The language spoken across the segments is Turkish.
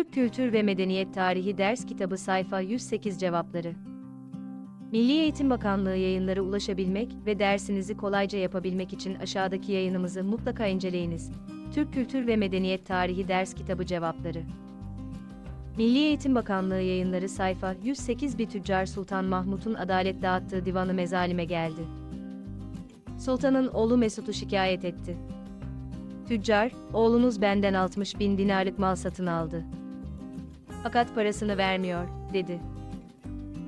Türk Kültür ve Medeniyet Tarihi Ders Kitabı Sayfa 108 Cevapları Milli Eğitim Bakanlığı yayınları ulaşabilmek ve dersinizi kolayca yapabilmek için aşağıdaki yayınımızı mutlaka inceleyiniz. Türk Kültür ve Medeniyet Tarihi Ders Kitabı Cevapları Milli Eğitim Bakanlığı yayınları sayfa 108 bir tüccar Sultan Mahmut'un adalet dağıttığı divanı mezalime geldi. Sultanın oğlu Mesut'u şikayet etti. Tüccar, oğlunuz benden 60 bin dinarlık mal satın aldı. Fakat parasını vermiyor, dedi.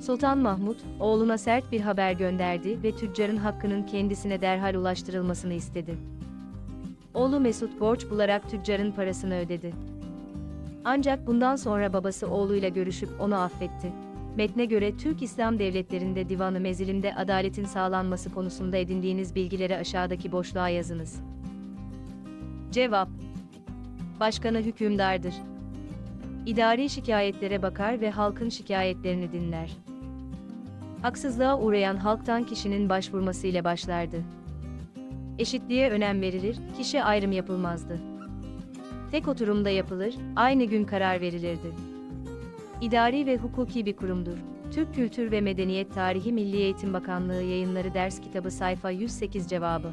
Sultan Mahmut, oğluna sert bir haber gönderdi ve tüccarın hakkının kendisine derhal ulaştırılmasını istedi. Oğlu Mesut borç bularak tüccarın parasını ödedi. Ancak bundan sonra babası oğluyla görüşüp onu affetti. Metne göre Türk İslam devletlerinde divanı mezilimde adaletin sağlanması konusunda edindiğiniz bilgileri aşağıdaki boşluğa yazınız. Cevap Başkanı hükümdardır. İdari şikayetlere bakar ve halkın şikayetlerini dinler. Haksızlığa uğrayan halktan kişinin başvurmasıyla başlardı. Eşitliğe önem verilir, kişi ayrım yapılmazdı. Tek oturumda yapılır, aynı gün karar verilirdi. İdari ve hukuki bir kurumdur. Türk Kültür ve Medeniyet Tarihi Milli Eğitim Bakanlığı Yayınları Ders Kitabı Sayfa 108 Cevabı